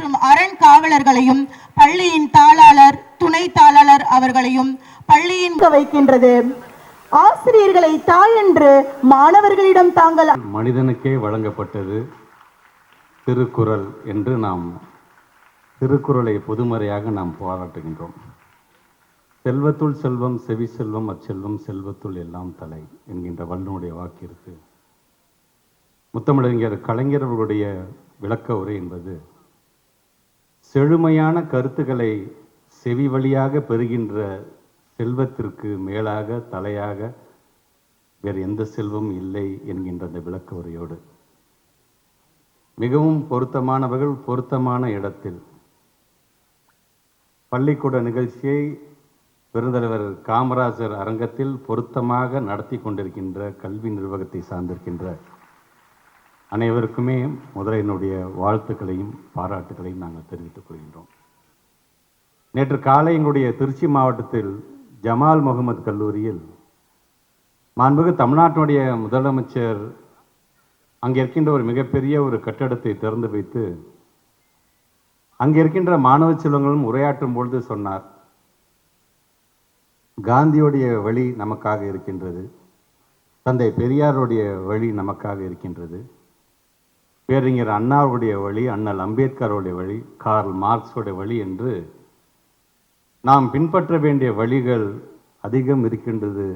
மற்றும் அரண் காவலர்களையும் பள்ளியின் தாளாளர் துணை தாளாளர் அவர்களையும் பள்ளியின் வைக்கின்றது. ஆசிரியர்களை தாயென்று மாணவர்களிடம் தாங்கள் மனிதனுக்கே வழங்கப்பட்டது திருக்குறள் என்று நாம் திருக்குறளை பொதுமறையாக நாம் பாராட்டுகின்றோம். செல்வத்துள் செல்வம் செவி செல்வம் அச்செல்வம் செல்வத்துள் எல்லாம் தலை என்கின்ற வள்ளுவனுடைய வாக்கு இருக்கு. முத்தமிழறிஞர் கலைஞர் அவர்களுடைய விளக்க உரை என்பது செழுமையான கருத்துக்களை செவி வழியாக பெறுகின்ற செல்வத்திற்கு மேலாக தலையாக வேறு எந்த செல்வம் இல்லை என்கின்ற அந்த விளக்க உரையோடு மிகவும் பொருத்தமானவர்கள் பொருத்தமான இடத்தில். பள்ளிக்கூட நிகழ்ச்சியை பெருந்தலைவர் காமராஜர் அரங்கத்தில் பொருத்தமாக நடத்தி கொண்டிருக்கின்ற கல்வி நிர்வாகத்தை சார்ந்திருக்கின்ற அனைவருக்குமே முதல்ல என்னுடைய வாழ்த்துக்களையும் பாராட்டுகளையும் நாங்கள் தெரிவித்துக் கொள்கின்றோம். நேற்று காலை எங்களுடைய திருச்சி மாவட்டத்தில் ஜமால் முகமது கல்லூரியில் மாண்புகு தமிழ்நாட்டினுடைய முதலமைச்சர் அங்கே இருக்கின்ற ஒரு மிகப்பெரிய ஒரு கட்டடத்தை திறந்து வைத்து அங்கே இருக்கின்ற மாணவ செல்வங்களும் உரையாற்றும் பொழுது சொன்னார் காந்தியுடைய வழி நமக்காக இருக்கின்றது தந்தை பெரியாருடைய வழி நமக்காக இருக்கின்றது. பேரறிஞர் அண்ணாவுடைய வழி அண்ணல் அம்பேத்கருடைய வழி கார்ல் மார்க்ஸோடைய வழி என்று நாம் பின்பற்ற வேண்டிய வழிகள் அதிகம் இருக்கின்றது.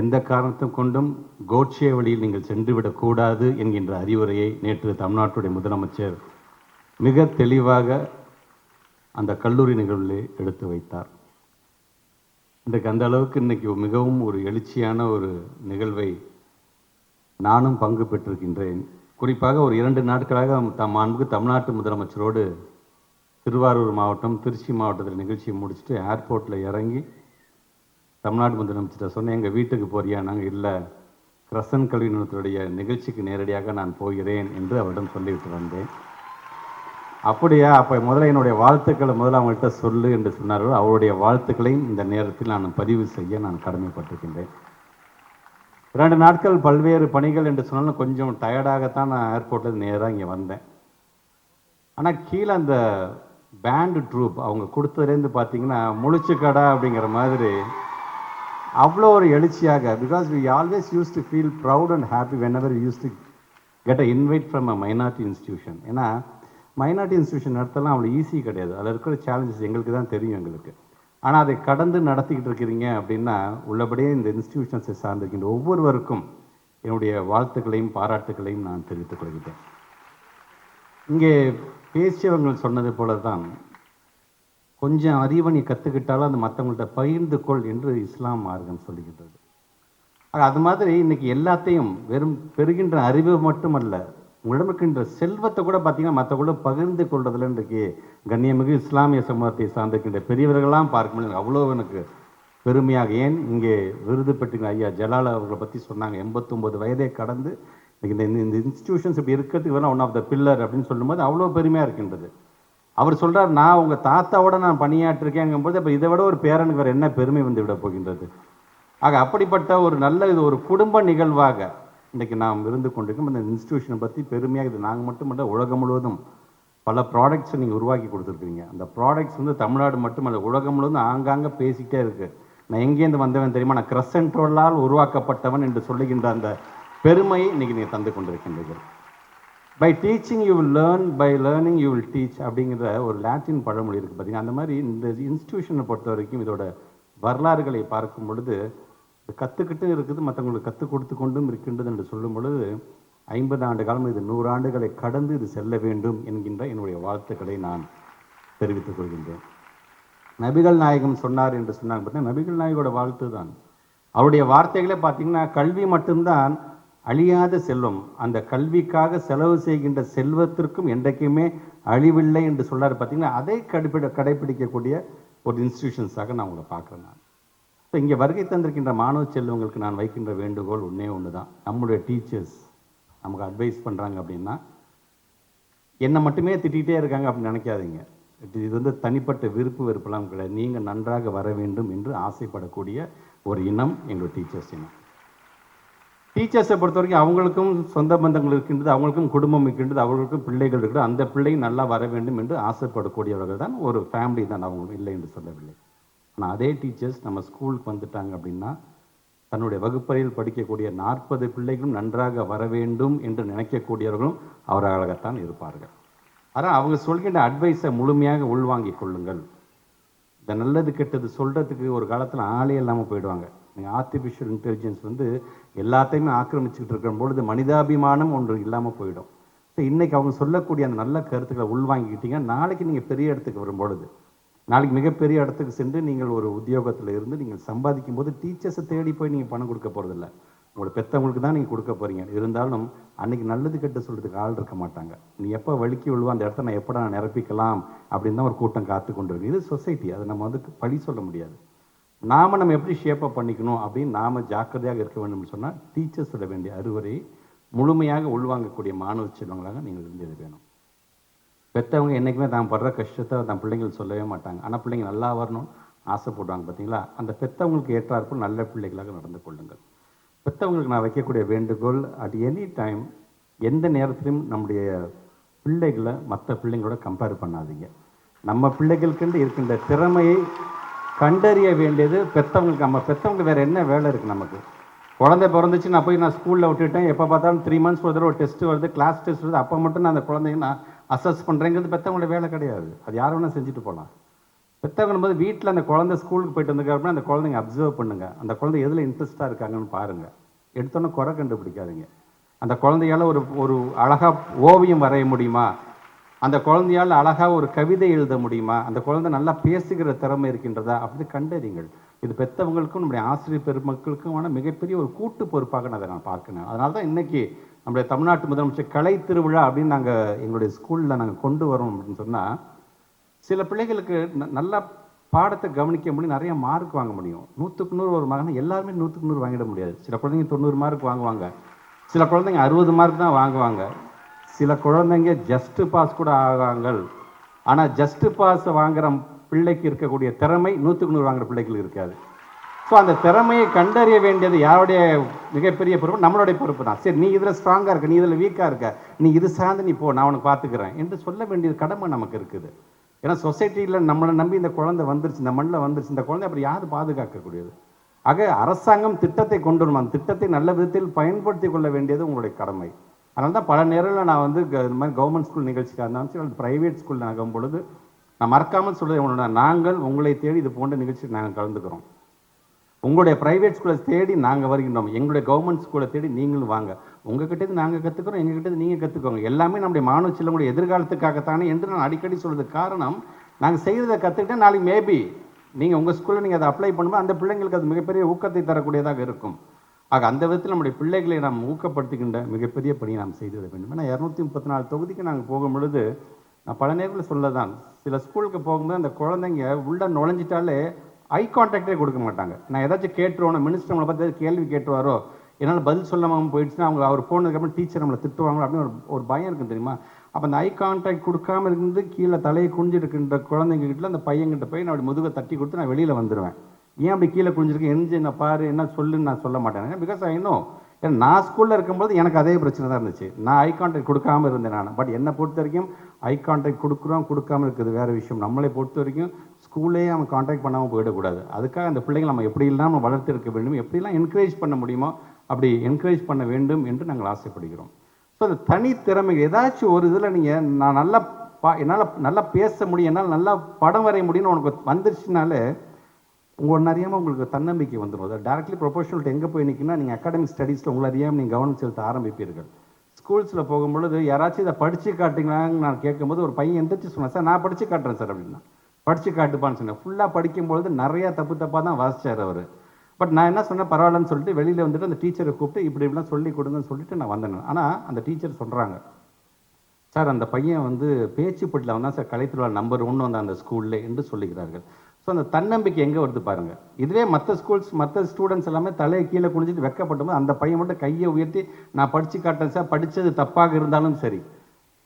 எந்த காரணத்தை கொண்டும் கோட்சே வழியில் நீங்கள் சென்றுவிடக்கூடாது என்கின்ற அறிவுரையை நேற்று தமிழ்நாட்டுடைய முதலமைச்சர் மிக தெளிவாக அந்த கல்லூரி நிகழ்விலே எடுத்து வைத்தார். இன்றைக்கு அந்த அளவுக்கு இன்னைக்கு மிகவும் ஒரு எழுச்சியான ஒரு நிகழ்வை நானும் பங்கு பெற்றிருக்கின்றேன். குறிப்பாக ஒரு இரண்டு நாட்களாக தம் மாண்புக்கு தமிழ்நாட்டு முதலமைச்சரோடு திருவாரூர் மாவட்டம் திருச்சி மாவட்டத்தில் நிகழ்ச்சியை முடிச்சுட்டு ஏர்போர்ட்டில் இறங்கி தமிழ்நாடு முதலமைச்சர்கிட்ட சொன்னேன் எங்கள் வீட்டுக்கு போறியா? நாங்கள் இல்லை. கிரசன் கல்வி நிறுவனத்துடைய நிகழ்ச்சிக்கு நேரடியாக நான் போகிறேன் என்று அவரிடம் சொல்லிவிட்டு வந்தேன். அப்படியா? அப்போ முதல்ல என்னுடைய வாழ்த்துக்களை முதல்ல அவங்கள்ட்ட சொல்லு என்று சொன்னார்கள். அவருடைய வாழ்த்துக்களையும் இந்த நேரத்தில் நான் பதிவு செய்ய நான் கடமைப்பட்டிருக்கின்றேன். ரெண்டு நாட்கள் பல்வேறு பணிகள் என்று சொன்னாலும் கொஞ்சம் டயர்டாகத்தான் நான் ஏர்போர்ட்டில் நேராக இங்கே வந்தேன். ஆனால் கீழே அந்த பேண்டு ட்ரூப் அவங்க கொடுத்ததுலேருந்து பார்த்தீங்கன்னா முழிச்சு கடை அப்படிங்கிற மாதிரி அவ்வளோ ஒரு எழுச்சியாக because we always use to feel proud and happy whenever use to get a invite from a minority institution ஏன்னா மைனாரிட்டி இன்ஸ்டியூஷன் நடத்தலாம் அவ்வளோ ஈஸி கிடையாது. அதில் இருக்கிற சேலஞ்சஸ் எங்களுக்கு தான் தெரியும் எங்களுக்கு. ஆனால் அதை கடந்து நடத்திக்கிட்டு இருக்கிறீங்க அப்படின்னா உள்ளபடியே இந்த இன்ஸ்டிடியூஷன்ஸை சார்ந்திருக்கின்ற ஒவ்வொருவருக்கும் என்னுடைய வாழ்த்துக்களையும் பாராட்டுக்களையும் நான் தெரிவித்துக் கொள்கிறேன். இங்கே பேசியவங்க சொன்னது போல தான் கொஞ்சம் அறிவை நீ கற்றுக்கிட்டாலும் அது மற்றவங்கள்ட்ட பகிர்ந்து கொள் என்று இஸ்லாம் மார்க்கம் சொல்லுகின்றது. அது மாதிரி இன்றைக்கி எல்லாத்தையும் வெறும் பெறுகின்ற அறிவு மட்டுமல்ல உங்களிடம் இருக்கின்ற செல்வத்தை கூட பார்த்தீங்கன்னா மற்றவங்கள பகிர்ந்து கொள்றதுல இன்றைக்கு கண்ணியமிகு இஸ்லாமிய சமூகத்தை சார்ந்திருக்கின்ற பெரியவர்கள்லாம் பார்க்க முடியும் அவ்வளோ எனக்கு பெருமையாக. ஏன்? இங்கே விருது பெற்றுங்க ஐயா ஜலால் அவர்களை பற்றி சொன்னாங்க. எண்பத்தொம்போது வயதை கடந்து இன்னைக்கு இந்த இந்த இன்ஸ்டிடியூஷன்ஸ் இப்படி இருக்கிறதுக்கு வேணால் ஒன் ஆஃப் த பில்லர் அப்படின்னு சொல்லும்போது அவ்வளோ பெருமையாக இருக்கின்றது. அவர் சொல்கிறார் நான் உங்கள் தாத்தாவோட நான் பணியாற்றிருக்கேங்கும்போது அப்போ இதை விட ஒரு பேரனுக்கு வேறு என்ன பெருமை வந்து விட போகின்றது? ஆக அப்படிப்பட்ட ஒரு நல்ல இது ஒரு குடும்ப நிகழ்வாக இன்றைக்கி நாம் இருந்து கொண்டிருக்கோம் இந்த இன்ஸ்டியூஷனை பற்றி பெருமையாக இது நாங்கள் மட்டுமல்ல உலகம் முழுவதும் பல ப்ராடக்ட்ஸை நீங்கள் உருவாக்கி கொடுத்துருக்கீங்க அந்த ப்ராடக்ட்ஸ் வந்து தமிழ்நாடு மட்டுமல்ல உலகம் முழுவதும் ஆங்காங்கே பேசிக்கிட்டே இருக்குது நான் எங்கேருந்து வந்தவன் தெரியுமா? நான் கிரசன்ட்ரோலால் உருவாக்கப்பட்டவன் என்று சொல்லுகின்ற அந்த பெருமையை இன்னைக்கு நீங்கள் தந்து கொண்டிருக்கின்றீர்கள். By teaching you will learn by learning you will teach அப்படிங்கிற ஒரு லாட்டின் பழமொழி இருக்குது பார்த்தீங்கன்னா அந்த மாதிரி இந்த இன்ஸ்டியூஷனை பொறுத்த வரைக்கும் இதோட வரலாறுகளை பார்க்கும் பொழுது கற்றுக்கிட்டு இருக்குது மற்றவங்களுக்கு கற்றுக் கொடுத்து கொண்டும் இருக்கின்றது என்று சொல்லும் பொழுது ஐம்பது ஆண்டு காலம் இது நூறு ஆண்டுகளை கடந்து இது செல்ல வேண்டும் என்கின்ற என்னுடைய வாழ்த்துக்களை நான் தெரிவித்துக் கொள்கின்றேன். நபிகள் நாயகம் சொன்னார் என்று சொன்னாங்க பார்த்தீங்கன்னா நபிகள் நாயகோட வாழ்த்து தான். அவருடைய வார்த்தைகளே பார்த்தீங்கன்னா கல்வி மட்டும்தான் அழியாத செல்வம். அந்த கல்விக்காக செலவு செய்கின்ற செல்வத்திற்கும் என்றைக்குமே அழிவில்லை என்று சொல்லார் பார்த்தீங்கன்னா அதை கடைப்பிடி கடைபிடிக்கக்கூடிய ஒரு இன்ஸ்டிடியூஷன்ஸாக நான் உங்களை பார்க்குறேன் நான். ஸோ இங்கே வருகை தந்திருக்கின்ற மாணவ செல்வங்களுக்கு நான் வைக்கின்ற வேண்டுகோள் ஒன்றே ஒன்று தான் நம்முடைய டீச்சர்ஸ் நமக்கு அட்வைஸ் பண்ணுறாங்க அப்படின்னா என்னை மட்டுமே திட்டிகிட்டே இருக்காங்க அப்படின்னு நினைக்காதீங்க. இது வந்து தனிப்பட்ட விருப்பு வெறுப்பெல்லாம் கிடையாது. நீங்கள் நன்றாக வர வேண்டும் என்று ஆசைப்படக்கூடிய ஒரு இனம் எங்கள் டீச்சர்ஸ் இனம். டீச்சர்ஸை பொறுத்த வரைக்கும் அவங்களுக்கும் சொந்த பந்தங்கள் இருக்கின்றது அவங்களுக்கும் குடும்பம் இருக்கின்றது அவர்களுக்கும் பிள்ளைகள் இருக்கிறது. அந்த பிள்ளை நல்லா வர வேண்டும் என்று ஆசைப்படக்கூடியவர்கள் தான் ஒரு ஃபேமிலி தான். அவங்க இல்லை என்று சொல்லவில்லை. ஆனால் அதே டீச்சர்ஸ் நம்ம ஸ்கூலுக்கு வந்துட்டாங்க அப்படின்னா தன்னுடைய வகுப்பறையில் படிக்கக்கூடிய நாற்பது பிள்ளைகளும் நன்றாக வர வேண்டும் என்று நினைக்கக்கூடியவர்களும் அவர்களாகத்தான் இருப்பார்கள். ஆனால் அவங்க சொல்கின்ற அட்வைஸை முழுமையாக உள்வாங்கிக் கொள்ளுங்கள். இந்த நல்லது கெட்டது சொல்கிறதுக்கு ஒரு காலத்தில் ஆளே இல்லாமல் போயிடுவாங்க. நீங்கள் ஆர்டிஃபிஷியல் இன்டெலிஜென்ஸ் வந்து எல்லாத்தையுமே ஆக்கிரமிச்சுக்கிட்டு இருக்கிற பொழுது மனிதாபிமானம் ஒன்று இல்லாமல் போயிடும். ஸோ இன்றைக்கி அவங்க சொல்லக்கூடிய அந்த நல்ல கருத்துக்களை உள்வாங்கிக்கிட்டீங்க நாளைக்கு நீங்கள் பெரிய இடத்துக்கு வரும்பொழுது நாளைக்கு மிகப்பெரிய இடத்துக்கு சென்று நீங்கள் ஒரு உத்தியோகத்தில் இருந்து நீங்கள் சம்பாதிக்கும் போது டீச்சர்ஸை தேடி போய் நீங்கள் பணம் கொடுக்க போகிறதில்ல உங்களோட பெற்றவங்களுக்கு தான் நீங்கள் கொடுக்க போகிறீங்க இருந்தாலும் அன்னைக்கு நல்லது கெட்டு சொல்கிறதுக்கு ஆள் இருக்க மாட்டாங்க. நீ எப்போ வலிக்கி விழுவா அந்த இடத்த நான் எப்போ நான் நிரப்பிக்கலாம் அப்படின்னு தான் ஒரு கூட்டம் காத்து கொண்டு இருக்கு இது சொசைட்டி அதை நம்ம வந்து பழி சொல்ல முடியாது. நாம நம்ம எப்படி ஷேப்பப் பண்ணிக்கணும் அப்படின்னு நாம ஜாக்கிரதையாக இருக்க வேண்டும்னு சொன்னால் டீச்சர்ஸ் விட வேண்டிய அறுவரை முழுமையாக உள்வாங்கக்கூடிய மாணவ செல்வங்களாக நீங்கள் இருந்தது வேணும். பெற்றவங்க என்றைக்குமே தான் படுற கஷ்டத்தை தான் பிள்ளைங்கள் சொல்லவே மாட்டாங்க. ஆனால் பிள்ளைங்க நல்லா வரணும் ஆசைப்படுவாங்க பார்த்தீங்களா அந்த பெற்றவங்களுக்கு ஏற்றாற்போல் நல்ல பிள்ளைகளாக நடந்து கொள்ளுங்கள். பெற்றவங்களுக்கு நான் வைக்கக்கூடிய வேண்டுகோள் அட் எனி டைம் எந்த நேரத்திலும் நம்முடைய பிள்ளைகளை மற்ற பிள்ளைங்களோட கம்பேர் பண்ணாதீங்க. நம்ம பிள்ளைகளுக்கென்று இருக்கின்ற திறமையை கண்டறிய வேண்டியது பெற்றவங்களுக்கு நம்ம பெற்றவங்க வேறு என்ன வேலை இருக்குது நமக்கு? குழந்தை பிறந்துச்சு நான் போய் நான் ஸ்கூலில் விட்டுட்டேன். எப்போ பார்த்தாலும் த்ரீ மந்த்ஸ் ஒரு தடவை ஒரு டெஸ்ட் வருது கிளாஸ் டெஸ்ட் வருது. அப்போ மட்டும் நான் அந்த குழந்தைங்க நான் அசஸ் பண்ணுறேங்கிறது பெற்றவங்களோட வேலை கிடையாது. அது யார் வேணால் செஞ்சுட்டு போகலாம் பெற்றவங்க போது வீட்டில் அந்த குழந்தை ஸ்கூலுக்கு போயிட்டு வந்ததுக்கப்புறம் அந்த குழந்தைங்க அப்சர்வ் பண்ணுங்க. அந்த குழந்தை எதில் இன்ட்ரெஸ்ட்டாக இருக்காங்கன்னு பாருங்கள் எடுத்தோன்னே குறை கண்டுபிடிக்காதீங்க. அந்த குழந்தையால ஒரு ஒரு அழகாக ஓவியம் வரைய முடியுமா? அந்த குழந்தையால் அழகாக ஒரு கவிதை எழுத முடியுமா? அந்த குழந்தை நல்லா பேசுகிற திறமை இருக்கின்றதா? அப்படி கண்டறிங்கள் இது பெற்றவங்களுக்கும் நம்முடைய ஆசிரியர் பெருமக்களுக்குமான மிகப்பெரிய ஒரு கூட்டு பொறுப்பாக நான் அதை நான் பார்க்கணும் அதனால தான் இன்றைக்கி நம்முடைய தமிழ்நாட்டு முதலமைச்சர் கலை திருவிழா அப்படின்னு நாங்கள் எங்களுடைய ஸ்கூலில் நாங்கள் கொண்டு வரோம் அப்படின்னு சொன்னால் சில பிள்ளைகளுக்கு ந- நல்லா பாடத்தை கவனிக்க முடியும் நிறைய மார்க் வாங்க முடியும். நூற்றுக்கு நூறு ஒரு மகனை எல்லாருமே நூற்றுக்கு நூறு வாங்கிட முடியாது. சில குழந்தைங்க தொண்ணூறு மார்க் வாங்குவாங்க. சில குழந்தைங்க அறுபது மார்க் தான் வாங்குவாங்க. சில குழந்தைங்க ஜஸ்ட்டு பாஸ் கூட ஆகாங்க. ஆனால் ஜஸ்ட்டு பாஸ் வாங்குற பிள்ளைக்கு இருக்கக்கூடிய திறமை நூற்றுக்கு நூறு வாங்குற பிள்ளைகளுக்கு இருக்காது. ஸோ அந்த திறமையை கண்டறிய வேண்டியது யாருடைய மிகப்பெரிய பொறுப்பு? நம்மளுடைய பொறுப்பு தான். சரி நீ இதில் ஸ்ட்ராங்காக இருக்க நீ இதில் வீக்காக இருக்க நீ இது சார்ந்து நீ போ நான் உனக்கு பார்த்துக்கிறேன் என்று சொல்ல வேண்டியது கடமை நமக்கு இருக்குது. ஏன்னா சொசைட்டியில் நம்மளை நம்பி இந்த குழந்தை வந்துருச்சு இந்த மண்ணில் வந்துருச்சு இந்த குழந்தை அப்படி யார் பாதுகாக்கக்கூடியது? ஆக அரசாங்கம் திட்டத்தை கொண்டு வரும் அந்த திட்டத்தை நல்ல விதத்தில் பயன்படுத்தி கொள்ள வேண்டியது உங்களுடைய கடமை. அதனால தான் பல நேரங்களில் நான் வந்து இந்த மாதிரி கவர்மெண்ட் ஸ்கூல் நிகழ்ச்சிக்காக இருந்தாலும் சரி ப்ரைவேட் ஸ்கூல் ஆகும் பொழுது நான் மறக்காமல் சொல்கிறது உங்களோட நாங்கள் உங்களை தேடி இது போன்ற நிகழ்ச்சி நாங்கள் கலந்துக்கிறோம். உங்களுடைய பிரைவேட் ஸ்கூலை தேடி நாங்கள் வருகின்றோம். எங்களுடைய கவர்மெண்ட் ஸ்கூலை தேடி நீங்களும் வாங்க. உங்ககிட்ட நாங்கள் கற்றுக்குறோம் எங்ககிட்ட நீங்கள் கற்றுக்கோங்க எல்லாமே நம்முடைய மாணவ செல்வங்களுடைய எதிர்காலத்துக்காகத்தானே என்று நான் அடிக்கடி சொல்கிறது காரணம் நாங்கள் செய்கிறத கற்றுக்கிட்டா நாளைக்கு மேபி நீங்கள் உங்கள் ஸ்கூலில் நீங்கள் அதை அப்ளை பண்ணும்போது அந்த பிள்ளைங்களுக்கு அது மிகப்பெரிய ஊக்கத்தை தரக்கூடியதாக இருக்கும். ஆக அந்த விதத்தில் நம்முடைய பிள்ளைகளை நாம் ஊக்கப்படுத்துகின்ற மிகப்பெரிய பணியை நாம் செய்துவிட வேண்டும். ஏன்னா இரநூத்தி முப்பத்தி நாலு தொகுதிக்கு நாங்கள் போகும் பொழுது நான் பல நேரங்களில் சொல்லதான் சில ஸ்கூலுக்கு போகும்போது அந்த குழந்தைங்க உள்ளே நுழைஞ்சிட்டாலே ஐ கான்டாக்டே கொடுக்க மாட்டாங்க. நான் ஏதாச்சும் கேட்டுருவோம் மினிஸ்டர் நம்மளை பார்த்து கேள்வி கேட்டுருவாரோ என்னால் பதில் சொல்லாமல் போயிடுச்சுன்னா அவங்க அவர் போனதுக்கப்புறம் டீச்சர் நம்மளை திட்டுவாங்களோ அப்படின்னு ஒரு ஒரு பயம் இருக்கும் தெரியுமா? அப்போ அந்த ஐ கான்டாக்ட் கொடுக்காம இருந்து கீழே தலையை குனிஞ்சிட்டு இருக்கின்ற குழந்தைங்க அந்த பையன்கிட்ட போய் நான் அப்படி முதுகை தட்டி கொடுத்து நான் வெளியில் வந்துடுவேன் ஏன் அப்படி கீழே குனிஞ்சிருக்கு? எரிஞ்சு என்ன பாரு என்ன சொல்லுன்னு நான் சொல்ல மாட்டேன். பிகாஸ் ஐ நோ ஏன்னா நான் ஸ்கூலில் இருக்கும்போது எனக்கு அதே பிரச்சனை தான் இருந்துச்சு. நான் ஐ கான்டாக்ட் கொடுக்காம இருந்தேன் நான். பட் என்னை பொறுத்த வரைக்கும் ஐ கான்டாக்ட் கொடுக்குறோம் கொடுக்காம இருக்குது வேறு விஷயம். நம்மளை பொறுத்த வரைக்கும் ஸ்கூல்லே அவன் காண்டாக்ட் பண்ணாமல் போயிடக்கூடாது. அதுக்காக அந்த பிள்ளைங்களை நம்ம எப்படியெல்லாம் நம்ம வளர்த்திருக்க வேண்டும் எப்படிலாம் என்கரேஜ் பண்ண முடியுமோ அப்படி என்கரேஜ் பண்ண வேண்டும் என்று நாங்கள் ஆசைப்படுகிறோம். ஸோ அந்த தனித்திறமை ஏதாச்சும் ஒரு இதில் நீங்கள் நான் நல்லா பா என்னால் நல்லா பேச முடியும் என்னால் நல்லா படம் வரைய முடியும்னு உனக்கு வந்துருச்சுனாலே உங்கள் அறியாமல் உங்களுக்கு தன்னம்பிக்கை வந்துடும் அது டேரக்ட்லி ப்ரொஃபஷனல்ட்டு எங்கே போய் நிற்கினா நீங்கள் அகாடமிக் ஸ்டடீஸில் உங்களை அறியாமல் நீங்கள் கவனம் செலுத்த ஆரம்பிப்பீர்கள். ஸ்கூல்ஸில் போகும்பொழுது யாராச்சும் இதை படித்து காட்டுங்களான்னு நான் கேட்கும்போது ஒரு பையன் எந்திரிச்சு சொன்னேன் சார் நான் படித்து காட்டுறேன் சார் அப்படின்னா. படித்து காட்டுப்பான்னு சொன்னேன். ஃபுல்லாக படிக்கும்பொழுது நிறைய தப்பு தப்பாக தான் வாசிச்சார் அவர். பட் நான் என்ன சொன்னேன்? பரவாயில்லன்னு சொல்லிட்டு வெளியில் வந்துட்டு அந்த டீச்சரை கூப்பிட்டு இப்படி இப்படிலாம் சொல்லி கொடுங்கன்னு சொல்லிட்டு நான் வந்தேன் ஆனால் அந்த டீச்சர் சொல்கிறாங்க சார் அந்த பையன் வந்து பேச்சு போட்டியில் வந்தான் சார் கலைத்திருவாள் நம்பர் ஒன்று வந்தான் அந்த ஸ்கூலில் என்று சொல்லுகிறார்கள் ஸோ அந்த தன்னம்பிக்கை எங்கே வருது பாருங்க. இதுவே மற்ற ஸ்கூல்ஸ் மற்ற ஸ்டூடெண்ட்ஸ் எல்லாமே தலையை கீழே குனிஞ்சிட்டு வெக்கப்பட்டபோது அந்த பையன் மட்டும் கையை உயர்த்தி நான் படித்து காட்டேன் சார் படித்தது தப்பாக இருந்தாலும் சரி.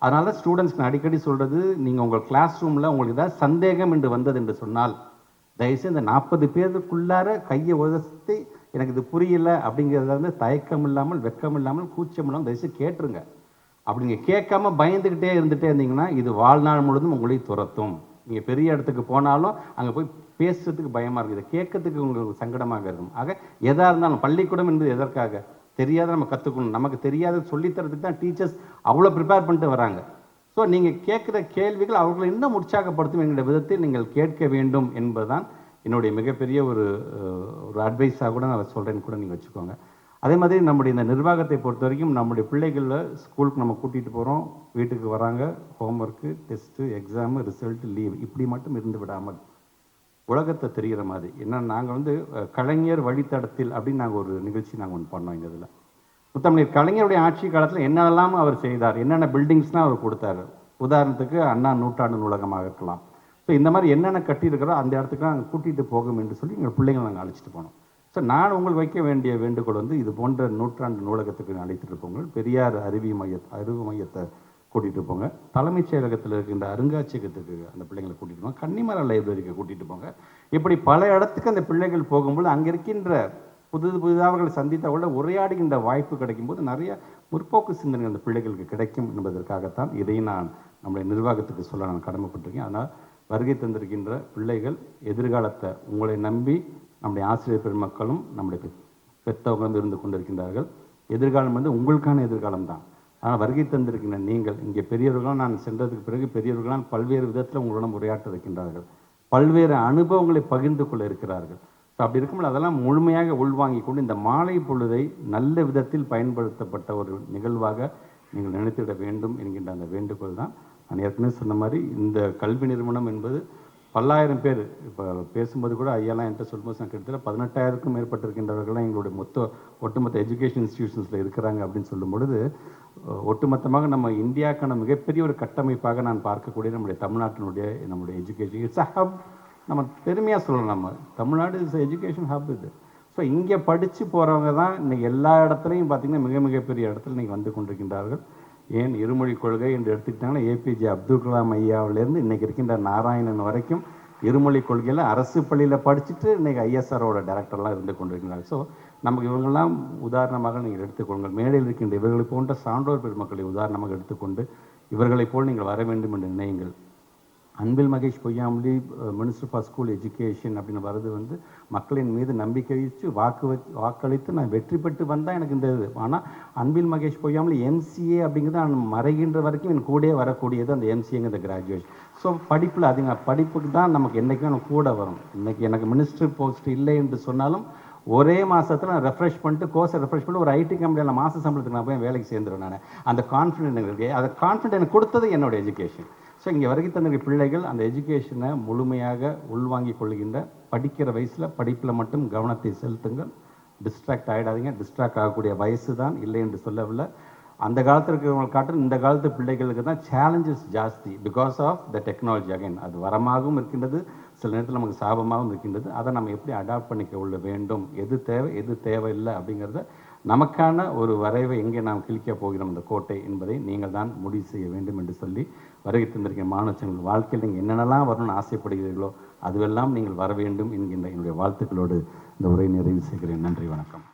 அதனால ஸ்டூடெண்ட்ஸ் நான் அடிக்கடி சொல்கிறது நீங்கள் உங்கள் கிளாஸ் ரூமில் உங்களுக்கு ஏதாவது சந்தேகம் என்று வந்தது என்று சொன்னால் தயவுசெய்து இந்த நாற்பது பேருக்குள்ளார கையை உதத்தி எனக்கு இது புரியல அப்படிங்கிறதுல வந்து தயக்கம் இல்லாமல் வெக்கம் இல்லாமல் கூச்சம் இல்லாமல் தயவுசெய்து கேட்டுருங்க. அப்படி நீங்கள் கேட்காம பயந்துக்கிட்டே இருந்துகிட்டே இருந்தீங்கன்னா இது வாழ்நாள் முழுதும் உங்களை துரத்தும். நீங்கள் பெரிய இடத்துக்கு போனாலும் அங்கே போய் பேசுறதுக்கு பயமாக இருக்குது இதை கேட்கறதுக்கு உங்களுக்கு சங்கடமாக இருக்கும். ஆக எதாக இருந்தாலும் பள்ளிக்கூடம் என்பது எதற்காக? தெரியாத நம்ம கற்றுக்கணும் நமக்கு தெரியாத சொல்லித்தரதுக்கு தான் டீச்சர்ஸ் அவ்வளோ ப்ரிப்பேர் பண்ணிட்டு வராங்க. ஸோ நீங்கள் கேட்குற கேள்விகள் அவர்களை இன்னும் உற்சாகப்படுத்தும் என்கிற விதத்தில் நீங்கள் கேட்க வேண்டும் என்பதுதான் என்னுடைய மிகப்பெரிய ஒரு ஒரு அட்வைஸாக கூட நான் சொல்கிறேன்னு கூட நீங்கள் வச்சுக்கோங்க. அதே மாதிரி நம்முடைய இந்த நிர்வாகத்தை பொறுத்த வரைக்கும் நம்முடைய பிள்ளைகளில் ஸ்கூலுக்கு நம்ம கூட்டிகிட்டு போகிறோம் வீட்டுக்கு வராங்க. Homework test exam result leave இப்படி மட்டும் இருந்து விடாமல். உலகத்தை தெரிகிற மாதிரி. ஏன்னா நாங்கள் வந்து கலைஞர் வழித்தடத்தில் அப்படின்னு நாங்கள் ஒரு நிகழ்ச்சி நாங்கள் ஒன்று பண்ணோம் எங்கள் இதில். முத்தமிழர் கலைஞருடைய ஆட்சி காலத்தில் என்னெல்லாம் அவர் செய்தார்? என்னென்ன பில்டிங்ஸ்லாம் அவர் கொடுத்தாரு? உதாரணத்துக்கு அண்ணா நூற்றாண்டு நூலகமாக இருக்கலாம். ஸோ இந்த மாதிரி என்னென்ன கட்டியிருக்கிறோ அந்த இடத்துக்கு நாங்கள் கூட்டிகிட்டு போகும் என்று சொல்லி எங்கள் பிள்ளைங்களை நாங்கள் அழைச்சிட்டு போனோம். ஸோ நான் உங்களுக்கு வைக்க வேண்டிய வேண்டுகோள் வந்து இது போன்ற நூற்றாண்டு நூலகத்துக்கு அழைத்துட்டு போங்க பெரியார் அறிவி மைய அறிவு மையத்தை கூட்டிகிட்டு போங்க. தலைமைச் செயலகத்தில் இருக்கின்ற அருங்காட்சியகத்துக்கு அந்த பிள்ளைங்களை கூட்டிகிட்டு போங்க. கன்னிமர லைப்ரரிக்கு கூட்டிகிட்டு போங்க. இப்படி பல இடத்துக்கு அந்த பிள்ளைகள் போகும்போது அங்கே இருக்கின்ற புது புதிதாக அவர்களை சந்தித்தவர்கள உரையாடுகின்ற வாய்ப்பு கிடைக்கும்போது நிறைய முற்போக்கு சிந்தனை அந்த பிள்ளைகளுக்கு கிடைக்கும் என்பதற்காகத்தான் இதை நான் நம்முடைய நிர்வாகத்துக்கு சொல்ல நான் கடமைப்பட்டிருக்கேன். ஆனால் வருகை தந்திருக்கின்ற பிள்ளைகள் எதிர்காலத்தை உங்களை நம்பி நம்முடைய ஆசிரியர் பெருமக்களும் நம்முடைய பெ- பெற்றவர்களும் இருந்து கொண்டிருக்கின்றார்கள். எதிர்காலம் வந்து உங்களுக்கான எதிர்காலம் தான் ஆனால் வருகை தந்திருக்கின்ற நீங்கள் இங்கே பெரியவர்களாம் நான் சென்றதுக்கு பிறகு பெரியவர்களால் பல்வேறு விதத்தில் உங்களுடன் உரையாற்ற இருக்கின்றார்கள் பல்வேறு அனுபவங்களை பகிர்ந்து கொள்ள இருக்கிறார்கள். ஸோ அப்படி இருக்கும்போது அதெல்லாம் முழுமையாக உள்வாங்கிக் கொண்டு இந்த மாலை பொழுதை நல்ல விதத்தில் பயன்படுத்தப்பட்ட ஒரு நிகழ்வாக நீங்கள் நினைத்திட வேண்டும் என்கின்ற அந்த வேண்டுகோள் தான். நான் ஏற்கனவே சொன்ன மாதிரி இந்த கல்வி நிறுவனம் என்பது பல்லாயிரம் பேர். இப்போ பேசும்போது கூட ஐயாலாம் என்கிட்ட சொல்லும்போது நான் கிட்டத்தட்ட பதினெட்டாயிரத்துக்கும் மேற்பட்டிருக்கின்றவர்கள்லாம் எங்களுடைய மொத்த ஒட்டுமொத்த எஜுகேஷன் இன்ஸ்டிடியூஷன்ஸில் இருக்கிறாங்க அப்படின்னு சொல்லும் பொழுது ஒட்டுமொத்தமாக நம்ம இந்தியாக்கான மிகப்பெரிய ஒரு கட்டமைப்பாக நான் பார்க்கக்கூடிய நம்முடைய தமிழ்நாட்டினுடைய நம்முடைய எஜுகேஷன் இட்ஸ் அ ஹப் நம்ம பெருமையாக சொல்லலாம் நம்ம. தமிழ்நாடு இஸ் எஜுகேஷன் ஹப் இது. ஸோ இங்கே படித்து போகிறவங்க தான் இன்றைக்கி எல்லா இடத்துலையும் பார்த்திங்கன்னா மிக மிகப்பெரிய இடத்துல இன்றைக்கி வந்து கொண்டிருக்கின்றார்கள். ஏன் இருமொழி கொள்கை என்று எடுத்துக்கிட்டாங்கன்னா ஏபிஜே அப்துல் கலாம் ஐயாவிலேருந்து இன்னைக்கு இருக்கின்ற நாராயணன் வரைக்கும் இருமொழி கொள்கையில் அரசு பள்ளியில் படிச்சுட்டு இன்றைக்கி ஐஎஸ்ஆரோட டேரக்டர்லாம் இருந்து கொண்டிருக்கிறாங்க. ஸோ நமக்கு இவங்கெல்லாம் உதாரணமாக நீங்கள் எடுத்துக்கொள்ளுங்கள். மேடையில் இருக்கின்ற இவர்களை போன்ற சான்றோர் பெருமக்களை உதாரணமாக எடுத்துக்கொண்டு இவர்களைப் போல் நீங்கள் வர வேண்டும் என்று நினையுங்கள். Anbil Mahesh Poyyamozhi minister for school education அப்படின்னு வர்றது வந்து மக்களின் மீது நம்பிக்கை வச்சு வாக்கு வாக்களித்து நான் வெற்றி பெற்று வந்தால் எனக்கு இந்த இது. ஆனால் அன்பில் மகேஷ் பொய்யாமொழி எம்சிஏ அப்படிங்கிறது நான் மறைகின்ற வரைக்கும் என் கூடயே வரக்கூடியது அந்த எம்சிஏங்கிற கிராஜுவேஷன் ஸோ படிப்பில் அதிக படிப்புக்கு தான் நமக்கு என்றைக்கும் எனக்கு கூட வரும். இன்றைக்கி எனக்கு மினிஸ்டர் போஸ்ட் இல்லை என்று சொன்னாலும் ஒரே மாதத்தில் நான் ரெஃப்ரெஷ் பண்ணிட்டு கோர்ஸை ரெஃப்ரெஷ் பண்ணிட்டு ஒரு ஐடி கம்பெனியில் மாத சம்பளத்துக்கு நான் போய் வேலைக்கு சேர்ந்துருவேன் நான். அந்த கான்ஃபிடென்ட் எனக்கு இருக்கு. அந்த கான்ஃபிடென்ட் எனக்கு கொடுத்தது என்னோட எஜுகேஷன் ஸோ இங்கே வருகை தந்திருக்க பிள்ளைகள் அந்த எஜுகேஷனை முழுமையாக உள்வாங்கி கொள்கின்ற படிக்கிற வயசில் படிப்பில் மட்டும் கவனத்தை செலுத்துங்கள். டிஸ்ட்ராக்ட் ஆகிடாதீங்க டிஸ்ட்ராக்ட் ஆகக்கூடிய வயசு தான் இல்லை என்று சொல்லவில்லை. அந்த காலத்தில் இருக்கிறவங்களை காட்டும் இந்த காலத்து பிள்ளைகளுக்கு தான் சேலஞ்சஸ் ஜாஸ்தி. Because of the technology again அது வரமாகவும் இருக்கின்றது. சில நேரத்தில் நமக்கு சாபமாகவும் இருக்கின்றது. அதை நம்ம எப்படி அடாப்ட் பண்ணிக்க உள்ள வேண்டும்? எது தேவை? எது தேவையில்லை? அப்படிங்கிறத நமக்கான ஒரு வரைவை எங்கே நாம் கிழிக்க போகிறோம்? இந்த கோட்டை என்பதை நீங்கள் தான் முடிவு செய்ய வேண்டும் என்று சொல்லி வருகை தந்திருக்கிற மாணவர்கள் வாழ்க்கையில் நீங்கள் என்னென்னலாம் வரணும்னு ஆசைப்படுகிறீர்களோ அதுவெல்லாம் நீங்கள் வர வேண்டும் என்கின்ற என்னுடைய வாழ்த்துக்களோடு இந்த உரை நிறைவு செய்கிறேன். நன்றி வணக்கம்.